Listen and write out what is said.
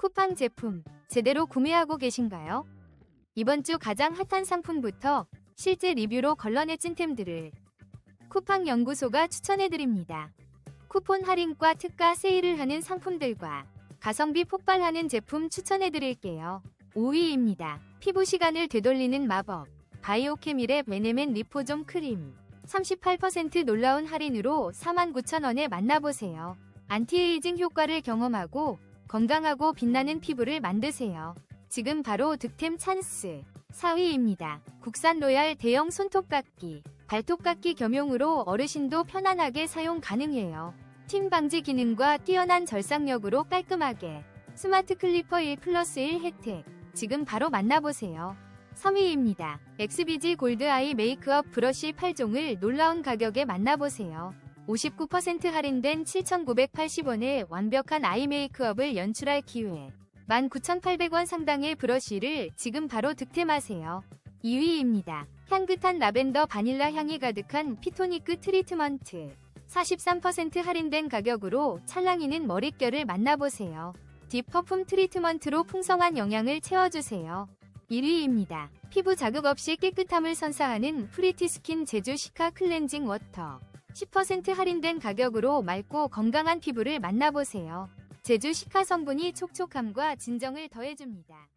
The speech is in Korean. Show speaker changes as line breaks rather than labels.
쿠팡 제품 제대로 구매하고 계신가요? 이번 주 가장 핫한 상품부터 실제 리뷰로 걸러내 찐템들을 쿠팡 연구소가 추천해드립니다. 쿠폰 할인과 특가 세일을 하는 상품들과 가성비 폭발하는 제품 추천해드릴게요. 5위입니다. 피부 시간을 되돌리는 마법 바이오케밀의 베네멘 리포좀 크림 38% 놀라운 할인으로 49,000원에 만나보세요. 안티에이징 효과를 경험하고 건강하고 빛나는 피부를 만드세요. 지금 바로 득템 찬스. 4위입니다. 국산 로얄 대형 손톱깎이. 발톱깎이 겸용으로 어르신도 편안하게 사용 가능해요. 팀 방지 기능과 뛰어난 절삭력으로 깔끔하게. 스마트 클리퍼 1 플러스 1 혜택. 지금 바로 만나보세요. 3위입니다. XBG 골드 아이 메이크업 브러쉬 8종을 놀라운 가격에 만나보세요. 59% 할인된 7,980원에 완벽한 아이 메이크업을 연출할 기회. 19,800원 상당의 브러쉬를 지금 바로 득템하세요. 2위입니다. 향긋한 라벤더 바닐라 향이 가득한 피토니크 트리트먼트. 43% 할인된 가격으로 찰랑이는 머릿결을 만나보세요. 딥 퍼퓸 트리트먼트로 풍성한 영양을 채워주세요. 1위입니다. 피부 자극 없이 깨끗함을 선사하는 프리티 스킨 제주 시카 클렌징 워터. 10% 할인된 가격으로 맑고 건강한 피부를 만나보세요. 제주 시카 성분이 촉촉함과 진정을 더해줍니다.